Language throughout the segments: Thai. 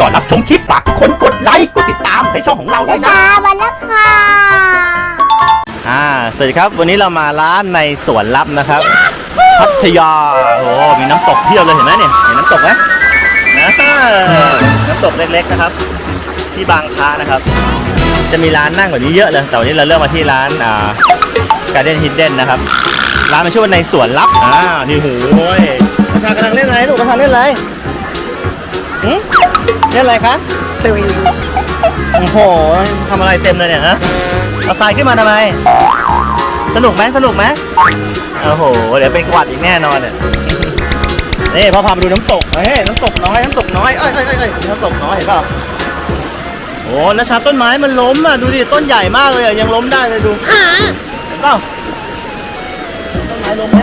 ก่อนรับชมคลิปฝากทุกคนกดไลค์กดติดตามให้ช่องของเราด้วยนะค่ะมาแล้วค่ะอ่า สวัสดีครับ วันนี้เรามาร้านในสวนลับนะครับ พัทยา โอ้มีน้ำตกเพียบเลยเห็นไหมเนี่ย เห็นน้ำตกไหมนะน้ำตกเล็กๆนะครับ ที่บางพระนะครับ จะมีร้านนั่งแบบนี้เยอะเลย แต่วันนี้เราเลือกมาที่ร้านอ่าการ์เด้นฮิดเด้นนะครับ ร้านมันชื่อว่าในสวนลับ อ่า นี่หูยประชากำลังเล่นอะไรลูกประชาเล่นอะไรหึเล่ นี่อะไรคะโอ้โหทำอะไรเต็มเลยเนี่ยฮะเอาทรายขึ้นมาทำไม สนุกไหมสนุกไหมโอ้โห เดี๋ยวเป็นกวัดอีกแน่นอนเนี่ยนี่พอพามาดูน้ำตกเฮ้ยน้ำตกน้อยน้ำตกน้อยเอ้ยเอ้ยเอ้ยเอ้ยน้ำตกน้อยเห็นเปล่าโอ้นะชาต้นไม้มันล้มอะดูดิต้นใหญ่มากเลยอะยังล้มได้เลยดูเห็นเปล่าต้นไม้ล้มไหม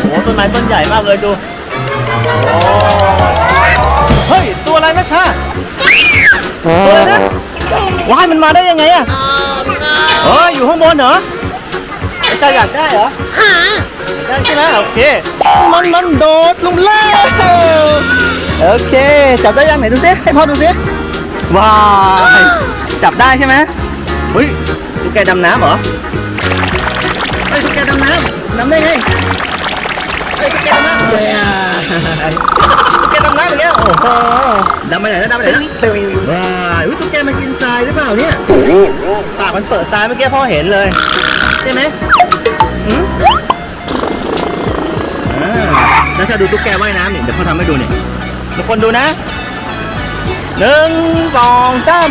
โอ้ต้นไม้ต้นใหญ่มากเลยดู วอะไรนะว้ายมันมาได้ยังไงอะเฮ้ยอยู่ข้างบนเหรอไม่ใช่อยากได้เหรอได้ใช่ไหมโอเค มันมันโดดลงแล้วโอเค จับได้ยังไหนดูสิให้พ่อดูสิว้าวจับได้ใช่ไหมเฮ้ยตุ๊กแกดำน้ำเหรอเฮ้ยตุ๊กแกดำน้ำดำได้ไงเฮ้ยตุ๊กแกดำน้ำตุ๊กแก ดำน้ำอย่างเงี้ยโอ้โหดำไปไหนแล้วดำไปไหนแล้วว้าวอุ๊ยตุ๊กแกมันกินทรายหรือเปล่าเนี่ยปากมันเปิดทรายเมื่อกี้พ่อเห็นเลยใช่ไหมหืมอ่าแล้วจะดูตุ๊กแกว่ายน้ำนี่เดี๋ยวพ่อทำให้ดูนี่ทุกคนดูนะหนึ่งสองสาม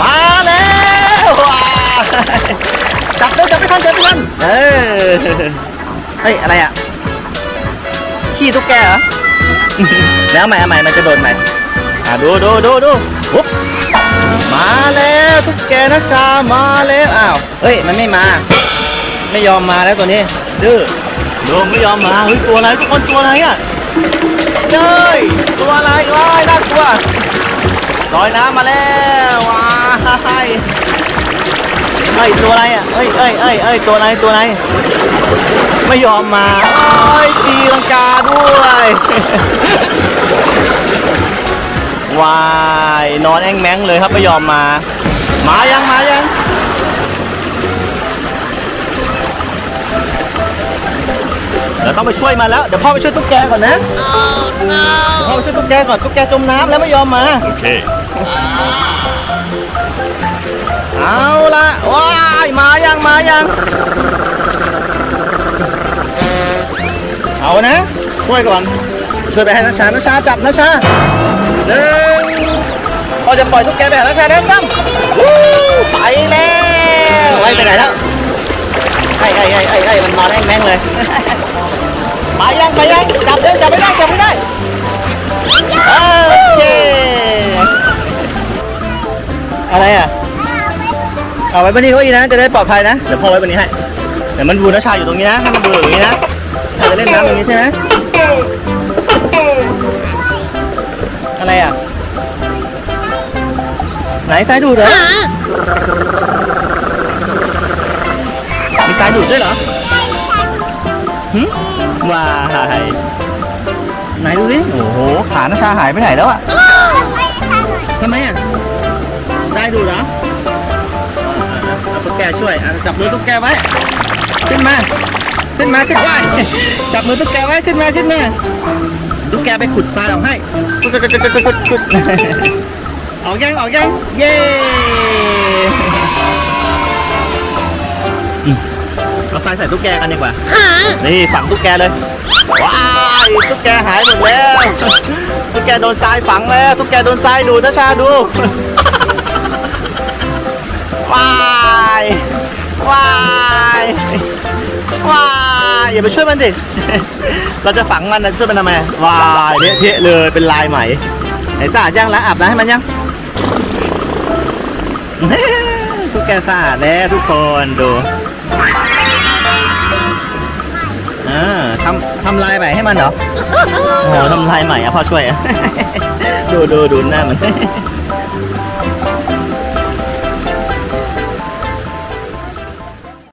มาแล้วว้าวจับเลยจับไปทันจับไปทันเออเฮ้ยอะไรอะขี้ตุ๊กแกเหรอ แล้วใหม่เอาใหม่มันจะโดนใหม่อะดูดูดูดูปุ๊บมาแล้วตุ๊กแกนะชามาแล้วอ้าวเฮ้ยมันไม่มา ไม่ยอมมาแล้วตัวนี้ดื้อดูไม่ยอมมาเฮ้ยตัวอะไรทุกคนตัวอะไรอะเจ้ยตัวอะไรว้ายน่ากลัวลอยน้ำมาแล้วว้าย เฮ้ยตัวอะไรอะเอ้ยเอ้ยเอ้ยเอ้ยตัวอะไรตัวอะไรไม่ยอมมาเอ้ยตีลังกาด้วยว้ายนอนแอ่งแมงเลยครับไม่ยอมมา มายังมายังเดี๋ยวต้องไปช่วยมาแล้วเดี๋ยวพ่อไปช่วยตุ๊กแกก่อนนะเดี๋ยวพ่อไปช่วยตุ๊กแกก่อนตุ๊กแกจมน้ำแล้วไม่ยอมมาโอเคเอาละว้าย มายังมายัง เอานะ ช่วยก่อน ช่วยไปให้นัชชานัชชาจับนัชชาหนึ่งพอจะปล่อยตุ๊กแกไปหานัชชาได้ซ้ำไปแล้วไอ้ไปไหนแล้วไอ้ไอ้ไอ้ไอ้ไอ้มันนอแอ่งแม่งเลย ไปยังไปยังจับเร็วจับไม่ได้จับไม่ได้โอเคอะไรอะ เอาไว้บนนี้เขาอีกนะ จะได้ปลอดภัยนะ เดี๋ยวพ่อไว้บนนี้ให้ เดี๋ยวมันดูนะชาอยู่ตรงนี้นะ ให้มันดูอย่างนี้นะชาจะเล่นน้ำตรงนี้ใช่ไหมอะไรอะ ไหนสายดูดเหรอ มีสายดูดด้วยเหรอหึว้ายไหนดูสิโอ้โห ขานาชาหายไปไหนแล้วอะ แกช่วยอะจับมือตุ๊กแกไว้ ขึ้นมา ขึ้นมาขึ้นมาจับมือตุ๊กแกไว้ขึ้นมาขึ้นมาตุ๊กแกไปขุดทรายออกให้ขุดขุดขุดขุดขุดออกยังออกยังเย้เอาทรายใส่ตุ๊กแกกันดีกว่านี่ฝังตุ๊กแกเลยว้ายตุ๊กแกหายหมดแล้วตุ๊กแกโดนทรายฝังแล้วตุ๊กแกโดนทรายดูนะชาดูว้าย ว้ายว้ายอย่าไปช่วยมันดิเราจะฝังมันนะช่วยมันทำไมว้ายเละเทะเลยเป็นลายใหม่ไหนสะอาดยังล้างอาบน้ำให้มันยังทุกแกสะอาดแล้วทุกคนดูอ่าทำทำลายใหม่ให้มันเหรอโอ้โหทำลายใหม่อะพ่อช่วยอะดูดูดูหน้ามัน